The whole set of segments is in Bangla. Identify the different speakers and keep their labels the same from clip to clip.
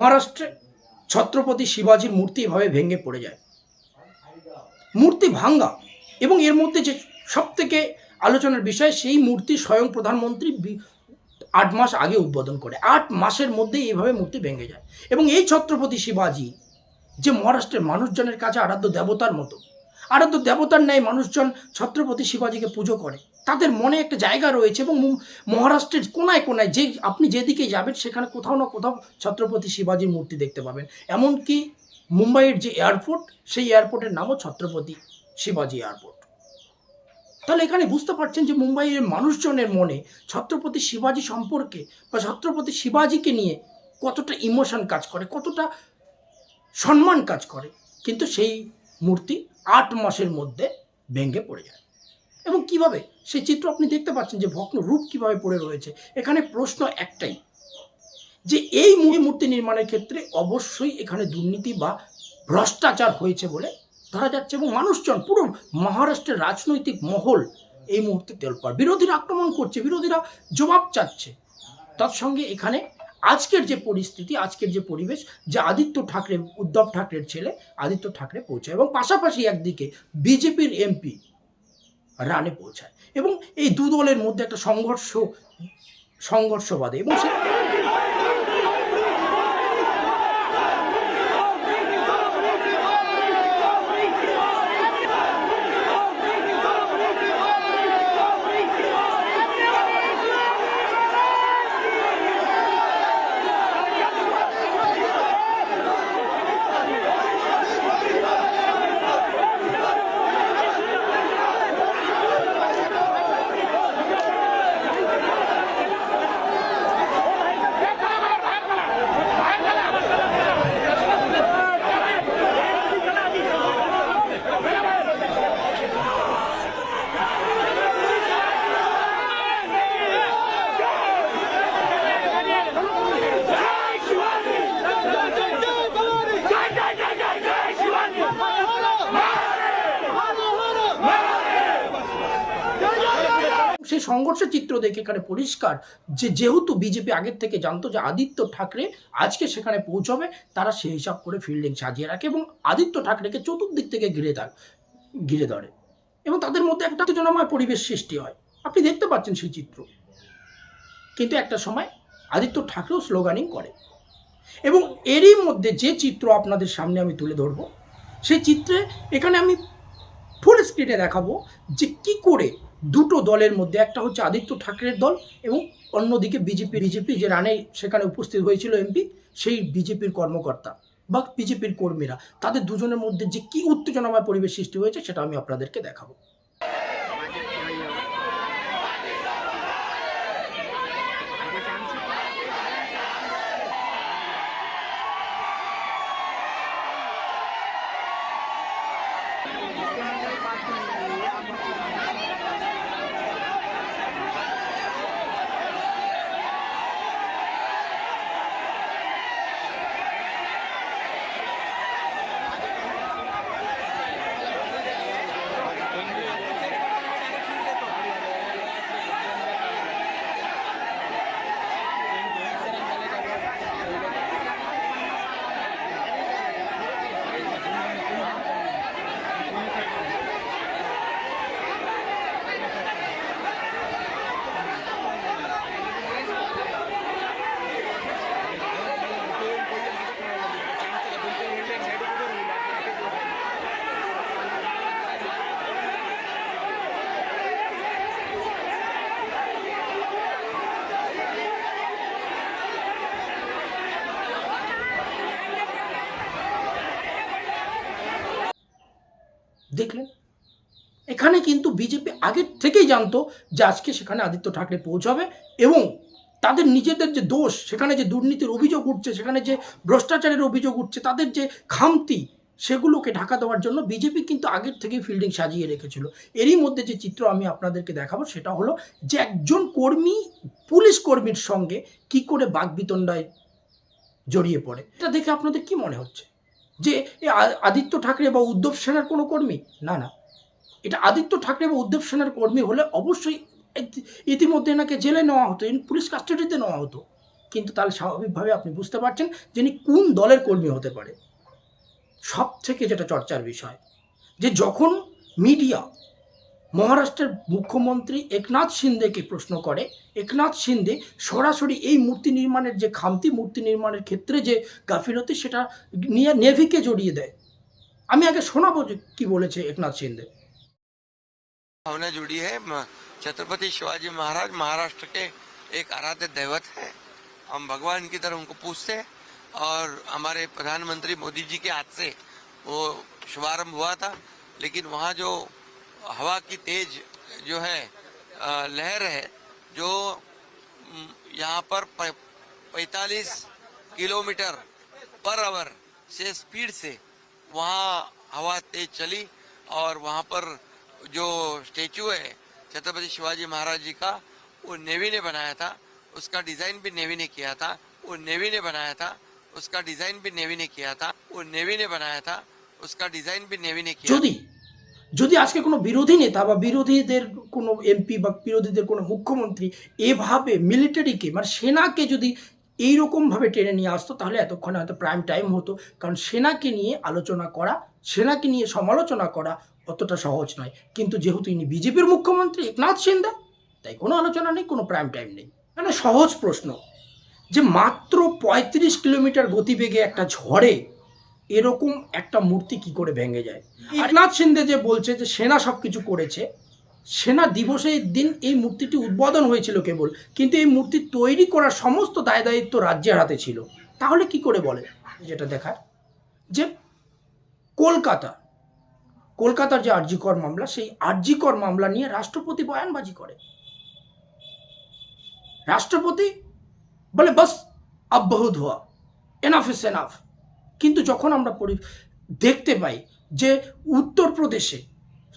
Speaker 1: মহারাষ্ট্রে ছত্রপতি শিবাজির মূর্তি এভাবে ভেঙে পড়ে যায়। মূর্তি ভাঙ্গা এবং এর মধ্যে যে সব থেকে আলোচনার বিষয়, সেই মূর্তি স্বয়ং প্রধানমন্ত্রী আট মাস আগে উদ্বোধন করে। আট মাসের মধ্যে এইভাবে মূর্তি ভেঙে যায়। এবং এই ছত্রপতি শিবাজি যে মহারাষ্ট্রের মানুষজনের কাছে আরাধ্য দেবতার মতো আরাধ্য দেবতার ন্যায় মানুষজন ছত্রপতি শিবাজিকে পুজো করে। তাদের মনে একটা জায়গা রয়েছে এবং মহারাষ্ট্রের কোনায় কোনায় যে আপনি যেদিকে যাবেন, সেখানে কোথাও না কোথাও ছত্রপতি শিবাজির মূর্তি দেখতে পাবেন। এমনকি মুম্বাইয়ের যে এয়ারপোর্ট, সেই এয়ারপোর্টের নামও ছত্রপতি শিবাজি এয়ারপোর্ট। তাহলে এখানে বুঝতে পারছেন যে মুম্বাইয়ের মানুষজনের মনে ছত্রপতি শিবাজি সম্পর্কে বা ছত্রপতি শিবাজিকে নিয়ে কতটা ইমোশন কাজ করে, কতটা সম্মান কাজ করে। কিন্তু সেই মূর্তি আট মাসের মধ্যে ভেঙে পড়ে যায়। এবং কীভাবে? সেই চিত্র আপনি দেখতে পাচ্ছেন যে ভগ্ন রূপ কীভাবে পড়ে রয়েছে। এখানে প্রশ্ন একটাই, যে এই মূর্তি নির্মাণের ক্ষেত্রে অবশ্যই এখানে দুর্নীতি বা ভ্রষ্টাচার হয়েছে বলে ধরা যাচ্ছে এবং মানুষজন, পুরো মহারাষ্ট্রের রাজনৈতিক মহল এই মুহূর্তে তেলপার বিরোধীরা আক্রমণ করছে, বিরোধীরা জবাব চাচ্ছে। তার সঙ্গে এখানে আজকের যে পরিস্থিতি, আজকের যে পরিবেশ যে আদিত্য ঠাকরে, উদ্ধব ঠাকরের ছেলে আদিত্য ঠাকরে পৌঁছায় এবং পাশাপাশি একদিকে বিজেপির এমপি রানে পৌঁছায় এবং এই দু দলের মধ্যে একটা সংঘর্ষ সংঘর্ষ বাদে এবং সে সেই সংঘর্ষের চিত্র দেখে এখানে পরিষ্কার। যে যেহেতু বিজেপি আগের থেকে জানতো যে আদিত্য ঠাকরে আজকে সেখানে পৌঁছবে, তারা সেই হিসাব করে ফিল্ডিং সাজিয়ে রাখে এবং আদিত্য ঠাকরেকে চতুর্দিক থেকে ঘিরে থাক ঘিরে ধরে এবং তাদের মধ্যে একটা উত্তেজনাময় পরিবেশ সৃষ্টি হয়। আপনি দেখতে পাচ্ছেন সেই চিত্র। কিন্তু একটা সময় আদিত্য ঠাকরেও স্লোগানিং করে। এবং এরই মধ্যে যে চিত্র আপনাদের সামনে আমি তুলে ধরবো, সেই চিত্রে এখানে আমি ফুল স্ক্রিনে দেখাবো যে কি করে দুটো দলের মধ্যে, একটা হচ্ছে আদিত্য ঠাকরের দল এবং অন্যদিকে বিজেপি বিজেপি যে রানে সেখানে উপস্থিত হয়েছিল এমপি, সেই বিজেপির কর্মকর্তা বা বিজেপির কর্মীরা। তাদের দুজনের মধ্যে যে কী উত্তেজনাময় পরিবেশ সৃষ্টি হয়েছে, সেটা আমি আপনাদেরকে দেখাবো। பார்த்து এখানে কিন্তু বিজেপি আগের থেকেই জানতো যে আজকে সেখানে আদিত্য ঠাকরে পৌঁছাবে এবং তাদের নিজেদের যে দোষ, সেখানে যে দুর্নীতির অভিযোগ উঠছে, সেখানে যে ভ্রষ্টাচারের অভিযোগ উঠছে, তাদের যে খামতি, সেগুলোকে ঢাকা দেওয়ার জন্য বিজেপি কিন্তু আগের থেকেই ফিল্ডিং সাজিয়ে রেখেছিল। এরই মধ্যে যে চিত্র আমি আপনাদেরকে দেখাবো, সেটা হলো যে একজন কর্মী, পুলিশ কর্মীর সঙ্গে কি করে বাগবিতণ্ডায় জড়িয়ে পড়ে। এটা দেখে আপনাদের কি মনে হচ্ছে? যে আদিত্য ঠাকরে বা উদ্ধব সেনার কোনো কর্মী? না না। এটা আদিত্য ঠাকরে বা উদ্ধব সেনার কর্মী হলে অবশ্যই ইতিমধ্যে এনাকে জেলে নেওয়া হতো পুলিশ কাস্টাডিতে নেওয়া হতো। কিন্তু তাহলে স্বাভাবিকভাবে আপনি বুঝতে পারছেন যিনি কোন দলের কর্মী হতে পারে। সব থেকে যেটা চর্চার বিষয়, যে যখন মিডিয়া মহারাষ্ট্রের মুখ্যমন্ত্রী একনাথ সিন্ধেকে প্রশ্ন করে, একনাথ সিন্ধে সরাসরি এই মূর্তি নির্মাণের যে খামতি, মূর্তি নির্মাণের ক্ষেত্রে যে গাফিলতি, সেটা নিয়ে নেভিকে জড়িয়ে দেয়। আমি আগে শোনাবো যে কি বলেছে একনাথ সিন্ধে
Speaker 2: भावना जुड़ी है। छत्रपति शिवाजी महाराज महाराष्ट्र के एक आराध्य दैवत है। हम भगवान की तरह उनको पूछते हैं और हमारे प्रधानमंत्री मोदी जी के हाथ से वो शुभारंभ हुआ था। लेकिन वहाँ जो हवा की तेज जो है लहर है, जो यहाँ पर पैतालीस किलोमीटर पर आवर से स्पीड से वहाँ हवा तेज चली और वहाँ पर जो स्टेचू है छत्रपति शिवाजी महाराज जी का वो नेवी ने बनाया था उसका डिजाइन भी नेवी ने किया था वो नेवी ने बनाया था उसका डिजाइन भी नेवी ने किया था वो नेवी ने बनाया था उसका डिजाइन भी नेवी ने किया
Speaker 1: যদি যদি আজকে কোনো বিরোধী নেতা বা বিরোধীদের কোনো এমপি বা বিরোধীদের কোনো মুখ্যমন্ত্রী এভাবে মিলিটারিকে মানে সেনাকে যদি এইরকমভাবে টেনে নিয়ে আসতো তাহলে এতক্ষণে হয়তো প্রাইম টাইম হতো। কারণ সেনাকে নিয়ে আলোচনা করা সেনাকে নিয়ে সমালোচনা করা অতটা সহজ নয়। কিন্তু যেহেতু ইনি বিজেপির মুখ্যমন্ত্রী একনাথ সিন্ধে তাই কোনো আলোচনা নেই কোনো প্রাইম টাইম নেই। মানে সহজ প্রশ্ন যে মাত্র পঁয়ত্রিশ কিলোমিটার গতিবেগে একটা ঝড়ে এরকম একটা মূর্তি কি করে ভেঙে যায়? একনাথ সিন্ধে যে বলছে যে সেনা সব কিছু করেছে সেনা দিবসের দিন এই মূর্তিটি উদ্বোধন হয়েছিল কেবল, কিন্তু এই মূর্তি তৈরি করার সমস্ত দায় দায়িত্ব রাজ্যের হাতে ছিল। তাহলে কি করে বলে যেটা দেখার? যে কলকাতা, কলকাতার যে আরজিকর মামলা, সেই আরজিকর মামলা নিয়ে রাষ্ট্রপতি বয়ানবাজি করে। রাষ্ট্রপতি বলে, বাস আব বহুত হুয়া এনাফ ইস এনাফ কিন্তু যখন আমরা দেখতে পাই যে উত্তরপ্রদেশে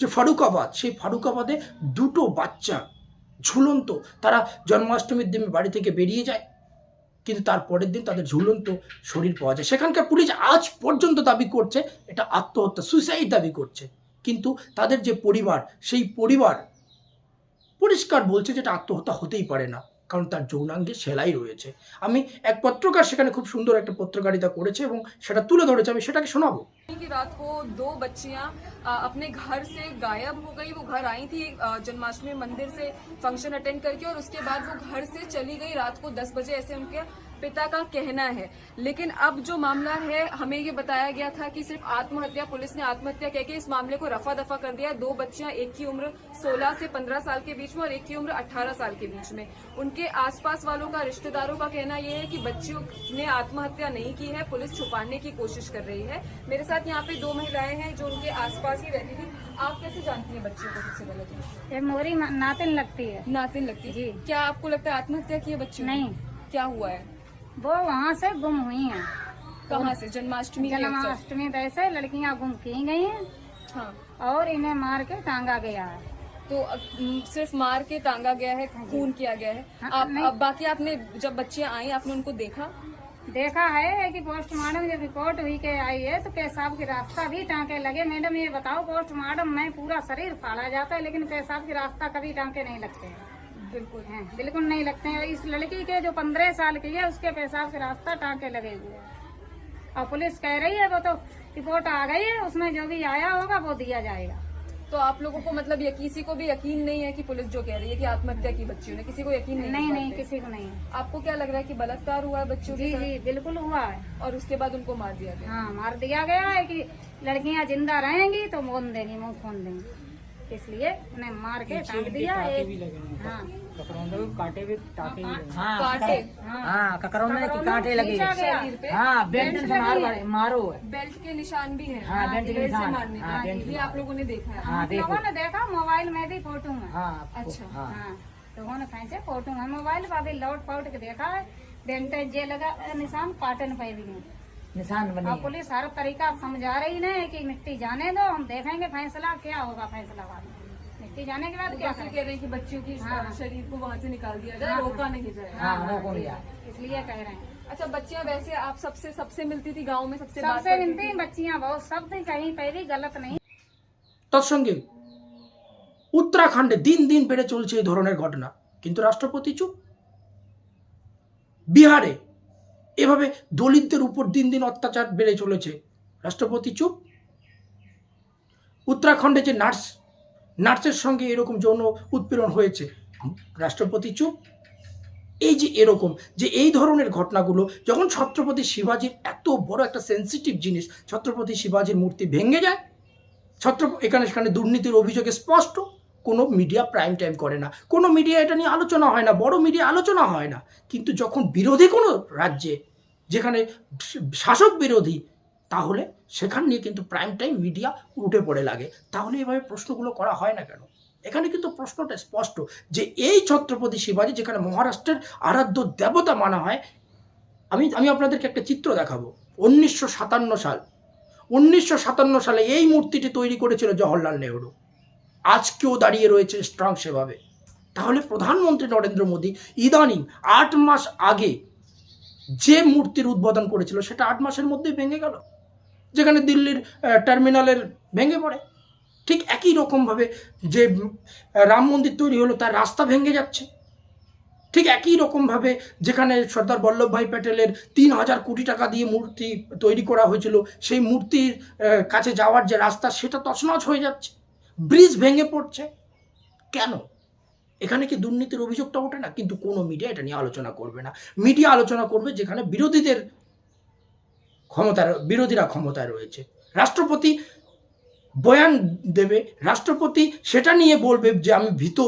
Speaker 1: যে ফারুকাবাদ, সেই ফারুকাবাদে দুটো বাচ্চা ঝুলন্ত, তারা জন্মাষ্টমীর দিন বাড়ি থেকে বেরিয়ে যায়, কিন্তু তার পরের দিন তাদের ঝুলন্ত শরীর পাওয়া যায়। সেখানকার পুলিশ আজ পর্যন্ত দাবি করছে, এটা আত্মহত্যা সুইসাইড দাবি করছে। কিন্তু তাদের যে পরিবার, সেই পরিবার পরিষ্কার বলছে যে এটা আত্মহত্যা হতেই পারে না। কারণ তার যৌনাঙ্গে সেলাই রয়েছে আমি এক পত্রকার সেখানে খুব সুন্দর একটা পত্রকারিতা করেছে এবং সেটা তুলে ধরেছে আমি সেটাকে শোনাবো
Speaker 3: की रात को दो बच्चियां अ, अपने घर से गायब हो गई वो घर आई थी अ, जन्माष्टमी मंदिर से फंक्शन अटेंड करके और उसके बाद वो घर से चली गई रात को 10 बजे ऐसे उनके पिता का कहना है। लेकिन अब जो मामला है हमें ये बताया गया था कि सिर्फ़ आत्महत्या पुलिस ने आत्महत्या कह के इस मामले को रफा दफ़ा कर दिया। दो बच्चियाँ एक की उम्र 16 से 15 साल के बीच में और एक की उम्र 18 साल के बीच में। उनके आसपास वालों का रिश्तेदारों का कहना यह है कि बच्चियों ने आत्महत्या नहीं की है पुलिस छुपाने की कोशिश कर रही है। मेरे साथ यहाँ पे दो महिलाएँ हैं जो उनके आसपास ही रहती थी। आप कैसे जानती हैं बच्चियों को सबसे पहले तो?
Speaker 4: ये मोरी नातिन लगती है।
Speaker 3: नातिन लगती
Speaker 4: है।
Speaker 3: क्या आपको लगता है आत्महत्या की है बच्ची
Speaker 4: नहीं।
Speaker 3: क्या हुआ है?
Speaker 4: वो वहाँ से गुम हुई हैं।
Speaker 3: कहाँ से? जन्माष्टमी
Speaker 4: जन्माष्टमी वैसे लड़कियाँ गुम की गई हैं।
Speaker 3: हाँ।
Speaker 4: और इन्हें मार के टांगा गया है।
Speaker 3: तो सिर्फ़ मार के टांगा गया है खून किया गया है।
Speaker 4: हाँ,
Speaker 3: आप। अब बाकी आपने जब बच्चियाँ आई आपने उनको देखा?
Speaker 4: देखा है कि पोस्टमार्टम जब रिपोर्ट हुई के आई है तो पेशाब के रास्ता भी टांके लगे। मैडम ये बताओ पोस्टमार्टम में पूरा शरीर फाड़ा जाता है लेकिन पेशाब के रास्ता कभी टांके नहीं लगते। हैं
Speaker 3: बिल्कुल।
Speaker 4: हैं, बिल्कुल नहीं लगते हैं। इस लड़की के जो पंद्रह साल की है उसके पेशाब के रास्ता टांके लगे हुए हैं। और पुलिस कह रही है वो तो रिपोर्ट आ गई है उसमें जो भी आया होगा वो दिया जाएगा।
Speaker 3: तो आप लोगों को मतलब ये किसी को भी यकीन नहीं है कि पुलिस जो कह रही है कि आत्महत्या की बच्चियों ने किसी को यकीन नहीं
Speaker 4: नहीं नहीं किसी को नहीं।
Speaker 3: आपको क्या लग रहा है कि बलात्कार हुआ है बच्चों
Speaker 4: जी
Speaker 3: के
Speaker 4: जी बिल्कुल हुआ है।
Speaker 3: और उसके बाद उनको मार दिया गया?
Speaker 4: हाँ मार दिया गया है कि लड़कियाँ ज़िंदा रहेंगी तो मोन देंगी मुँह खोन देंगी। इसलिए उन्हें मार के टांग दिया एक हाँ।
Speaker 5: कांटे भी टाके
Speaker 3: हाँ काटे
Speaker 5: हाँ। ककरों में कांटे लगे हाँ बेल्ट से मारो
Speaker 3: बेल्ट के निशान भी है।
Speaker 5: हाँ, बेल्ट के निशान।
Speaker 3: मारने
Speaker 5: हाँ,
Speaker 3: ये आप लोगों ने देखा है।
Speaker 5: हाँ देखो।
Speaker 4: लोगों ने देखा मोबाइल में भी फ़ोटो है।
Speaker 5: हाँ
Speaker 3: अच्छा।
Speaker 5: हाँ।
Speaker 4: हाँ लोगों ने खींचे फ़ोटो है मोबाइल पर भी लौट पाउट के देखा है। बेल्ट जे लगा निशान काटन पे भी है।
Speaker 5: निशान बने
Speaker 4: और
Speaker 5: हैं।
Speaker 4: पुलिस हर तरीका समझा रही है कि मिट्टी जाने दो हम देखेंगे फैसला क्या होगा फैसला बाद में मिट्टी जाने के बाद क्या
Speaker 3: डॉक्टर
Speaker 4: करें
Speaker 3: कह रहे हैं कि बच्चियों की
Speaker 4: हाँ।
Speaker 3: शरीर को वहाँ से निकाल दिया जाए
Speaker 4: हाँ।
Speaker 3: रोका नहीं जाए
Speaker 5: हाँ वो कौन गया
Speaker 4: इसलिए कह रहे हैं
Speaker 3: अच्छा बच्चियां वैसे आप सबसे सबसे मिलती थी गांव में सबसे बात
Speaker 4: सबसे
Speaker 3: करती
Speaker 4: मिलती
Speaker 3: थी?
Speaker 4: हैं बच्चियां बहुत शब्द कहीं पे भी गलत नहीं
Speaker 1: তৎসঙ্গে উত্তরাখণ্ডে দিন দিন বেড়ে চলছে এই ধরনের ঘটনা কিন্তু রাষ্ট্রপতি চুপ বিহারে এভাবে দলিতদের উপর দিন দিন অত্যাচার বেড়ে চলেছে। রাষ্ট্রপতি চুপ। উত্তরাখণ্ডে যে নার্স, নার্সের সঙ্গে এরকম যৌন উৎপীড়ন হয়েছে, রাষ্ট্রপতি চুপ। এই যে এরকম, যে এই ধরনের ঘটনাগুলো, যখন ছত্রপতি শিবাজির এত বড় একটা সেন্সিটিভ জিনিস, ছত্রপতি শিবাজির মূর্তি ভেঙে যায়, ছত্র, এখানে সেখানে দুর্নীতির অভিযোগে স্পষ্ট, কোনো মিডিয়া প্রাইম টাইম করে না। কোনো মিডিয়া এটা নিয়ে আলোচনা হয় না, বড় মিডিয়া আলোচনা হয় না। কিন্তু যখন বিরোধী কোনো রাজ্যে যেখানে শাসক বিরোধী, তাহলে সেখান নিয়ে কিন্তু প্রাইম টাইম মিডিয়া উঠে পড়ে লাগে। তাহলে এভাবে প্রশ্নগুলো করা হয় না কেন? এখানে কিন্তু প্রশ্নটা স্পষ্ট যে এই ছত্রপতি শিবাজি, যেখানে মহারাষ্ট্রের আরাধ্য দেবতা মানা হয়, আমি আমি আপনাদেরকে একটা চিত্র দেখাবো। উনিশশো সাতান্ন সাল, উনিশশো সাতান্ন সালে এই মূর্তিটি তৈরি করেছিল জওহরলাল নেহরু। আজকেও দাঁড়িয়ে রয়েছে স্ট্রং সেভাবে। তাহলে প্রধানমন্ত্রী নরেন্দ্র মোদী ইদানিং আট মাস আগে যে মূর্তির উদ্বোধন করেছিল সেটা আট মাসের মধ্যেই ভেঙে গেল। যেখানে দিল্লির টার্মিনালের ভেঙে পড়ে। ঠিক একই রকমভাবে যে রাম মন্দির তৈরি হলো তার রাস্তা ভেঙে যাচ্ছে। ঠিক একই রকমভাবে যেখানে সর্দার বল্লভভাই প্যাটেলের তিন হাজার কোটি টাকা দিয়ে মূর্তি তৈরি করা হয়েছিল, সেই মূর্তির কাছে যাওয়ার যে রাস্তা, সেটা তছনছ হয়ে যাচ্ছে। ব্রিজ ভেঙে পড়ছে। কেন? এখানে কি দুর্নীতির অভিযোগটা ওঠে না? কিন্তু কোনো মিডিয়া এটা নিয়ে আলোচনা করবে না। মিডিয়া আলোচনা করবে যেখানে বিরোধীদের ক্ষমতার, বিরোধীরা ক্ষমতায় রয়েছে। রাষ্ট্রপতি বয়ান দেবে, রাষ্ট্রপতি সেটা নিয়ে বলবে যে আমি ভীত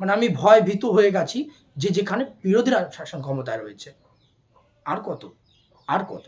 Speaker 1: মানে আমি ভয় ভীত হয়ে গেছি যে যেখানে বিরোধীরা শাসন ক্ষমতায় রয়েছে। আর কত? আর কত?